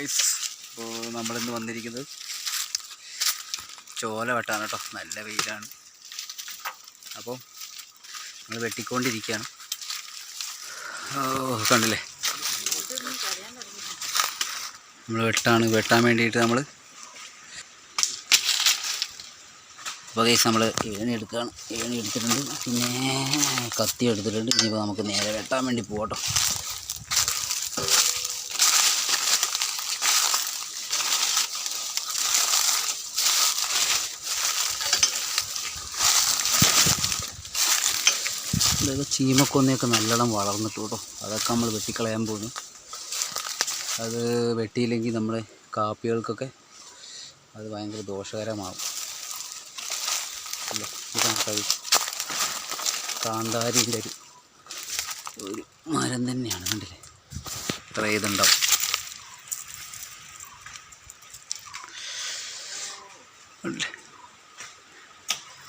Guys ഇപ്പോൾ നമ്മളിന്ന് വന്നിരിക്കുന്നത് ചോല വെട്ടാണ് കേട്ടോ. നല്ല വെയിലാണ്. അപ്പോൾ നമ്മൾ വെട്ടിക്കൊണ്ടിരിക്കുകയാണ്. ഓ കണ്ടില്ലേ? നമ്മൾ വെട്ടാണ്. വെട്ടാൻ വേണ്ടിയിട്ട് നമ്മൾ അപ്പോൾ ഗൈസ് നമ്മൾ ഏണി എടുക്കുകയാണ് ഏണി എടുത്തിട്ടുണ്ട്. പിന്നെ കത്തി എടുത്തിട്ടുണ്ട്. ഇനിയിപ്പോൾ നമുക്ക് നേരെ വെട്ടാൻ വേണ്ടി പോകട്ടോ ഇതൊക്കെ ചീമക്കൊന്നയൊക്കെ നല്ലോണം വളർന്നിട്ടു കേട്ടോ അതൊക്കെ നമ്മൾ വെട്ടിക്കളയാൻ പോകുന്നു അത് വെട്ടിയില്ലെങ്കിൽ നമ്മുടെ കാപ്പികൾക്കൊക്കെ അത് ഭയങ്കര ദോഷകരമാകും കഴി കാന്താരിന്റെ ഒരു ഒരു മരം തന്നെയാണ് കണ്ടില്ലേ? ഇത്ര ഇതുണ്ടാവും.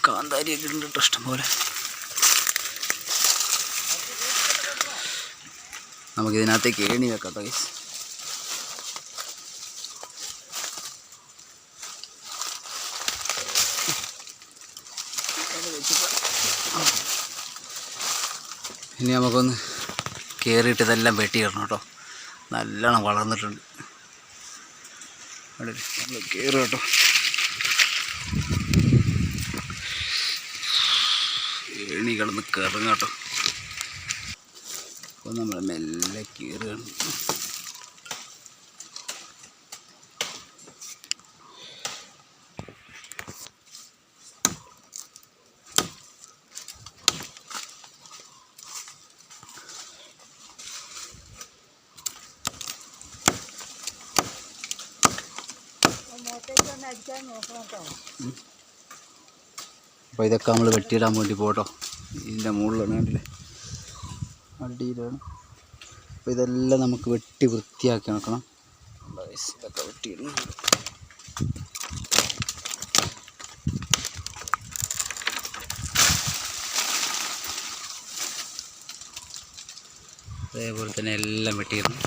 കാന്താരിയൊക്കെ ഉണ്ട് കേട്ടോ ഇഷ്ടംപോലെ നമുക്ക് ഇതിനകത്തേക്ക് ഏണി വെക്കാം പൈസ ഇനി നമുക്കൊന്ന് കയറിയിട്ട് ഇതെല്ലാം വെട്ടിയിടണം കേട്ടോ. നല്ലോണം വളർന്നിട്ടുണ്ട്. കയറുക കേട്ടോ. ഏണി കിടന്ന് കയറുക കേട്ടോ. അപ്പോൾ നമ്മൾ മെല്ലെ കീറുകയാണ്. അപ്പോൾ ഇതൊക്കെ നമ്മൾ വെട്ടിയിടാൻ വേണ്ടി പോട്ടോ ഇതിന്റെ മുകളിലാണ് കണ്ടില്ലേ? അടിയിലാണ് അപ്പോൾ ഇതെല്ലാം നമുക്ക് വെട്ടി വൃത്തിയാക്കി നോക്കണം. ഇതൊക്കെ വെട്ടിയിടണം അതേപോലെ തന്നെ എല്ലാം വെട്ടിയിടണം.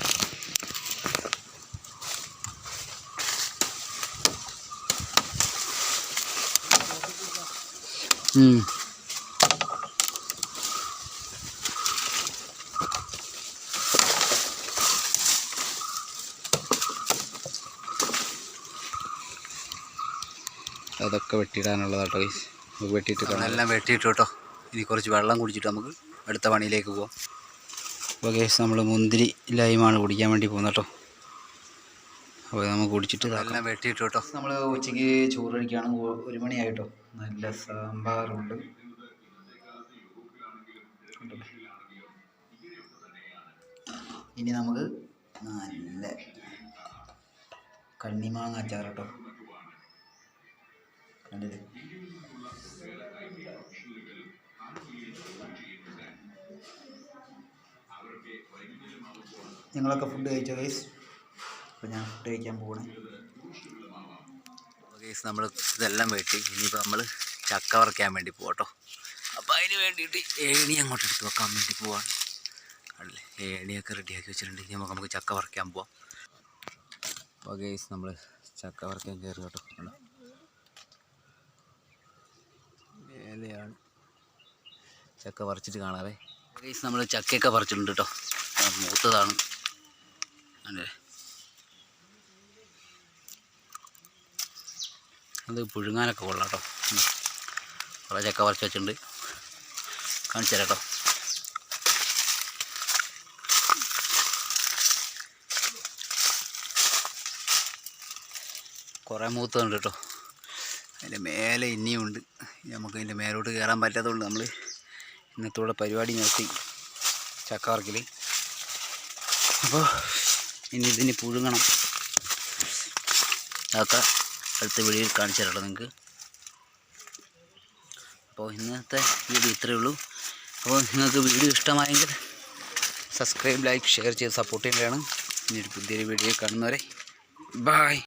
അതൊക്കെ വെട്ടിയിടാനുള്ളതാട്ടോ ഗൈസ് നമുക്ക് വെട്ടിയിട്ട് എല്ലാം വെട്ടിയിട്ട് കേട്ടോ. ഇനി കുറച്ച് വെള്ളം കുടിച്ചിട്ട് നമുക്ക് അടുത്ത പണിയിലേക്ക് പോവാം. അപ്പോൾ ഗൈസ് നമ്മൾ മുന്തിരി ലൈമാണ് കുടിക്കാൻ വേണ്ടി പോകുന്നത് കേട്ടോ. അപ്പോൾ നമുക്ക് കുടിച്ചിട്ട് എല്ലാം വെട്ടിയിട്ട് കേട്ടോ. നമ്മൾ ഉച്ചയ്ക്ക് ചോറ് കഴിക്കുകയാണ് ഒരു മണിയായിട്ടോ. നല്ല സാമ്പാറുണ്ട്? ഇനി നമുക്ക് നല്ല കണ്ണിമാങ്ങ അച്ചാർ കേട്ടോ. കണ്ടില്ലേ? നിങ്ങളൊക്കെ ഫുഡ് കഴിച്ചോ ഗൈസ് അപ്പോൾ ഞാൻ ഫുഡ് കഴിക്കാൻ പോകണേ ഗൈസ് നമ്മൾ ഇതെല്ലാം വെട്ടി. ഇനിയിപ്പോൾ നമ്മൾ ചക്ക വറക്കാൻ വേണ്ടി പോകട്ടോ അപ്പോൾ അതിന് വേണ്ടിയിട്ട് ഏണി അങ്ങോട്ട് എടുത്ത് വെക്കാൻ വേണ്ടി പോവാണ്. അല്ലേ? ഏണിയൊക്കെ റെഡിയാക്കി വെച്ചിട്ടുണ്ട്. ഇനി നമുക്ക് നമുക്ക് ചക്ക വറക്കാൻ പോവാം. അപ്പോൾ ഗൈസ് നമ്മൾ ചക്ക വറക്കാൻ കയറി കേട്ടോ. മേലെയാണ്. ചക്ക പറിച്ചിട്ട് കാണാവേ. ഗൈസ് നമ്മൾ ചക്കയൊക്കെ പറിച്ചിട്ടുണ്ട് കേട്ടോ മൂത്തതാണ്. അല്ലേ? അത് പുഴുങ്ങാനൊക്കെ കൊള്ളാം കേട്ടോ. കുറേ ചക്ക പറിച്ച് വെച്ചിട്ടുണ്ട്. കാണിച്ചു തരാം കേട്ടോ കുറേ മൂത്തുണ്ട് കേട്ടോ അതിന്റെ മേലെ ഇനിയും ഉണ്ട്. നമുക്ക് അതിന്റെ മേലോട്ട് കയറാൻ പറ്റാത്തതുകൊണ്ട് നമ്മൾ ഇന്നത്തോടെ പരിപാടി നിർത്തി ചക്കവർക്കിൽ അപ്പോൾ ഇനി ഇതിന് പുഴുങ്ങണം. അതൊക്കെ അടുത്ത വീഡിയോയിൽ കാണിച്ചു തരാം നിങ്ങൾക്ക്. അപ്പോൾ ഇന്നത്തെ വീഡിയോ ഇത്രയേ ഉള്ളൂ. അപ്പോൾ നിങ്ങൾക്ക് വീഡിയോ ഇഷ്ടമായെങ്കിൽ സബ്സ്ക്രൈബ് ലൈക്ക് ഷെയർ ചെയ്ത് സപ്പോർട്ട് ചെയ്യേണ്ടതാണ് ഇനി ഒരു പുതിയൊരു വീഡിയോ കാണുന്നവരെ. ബായ്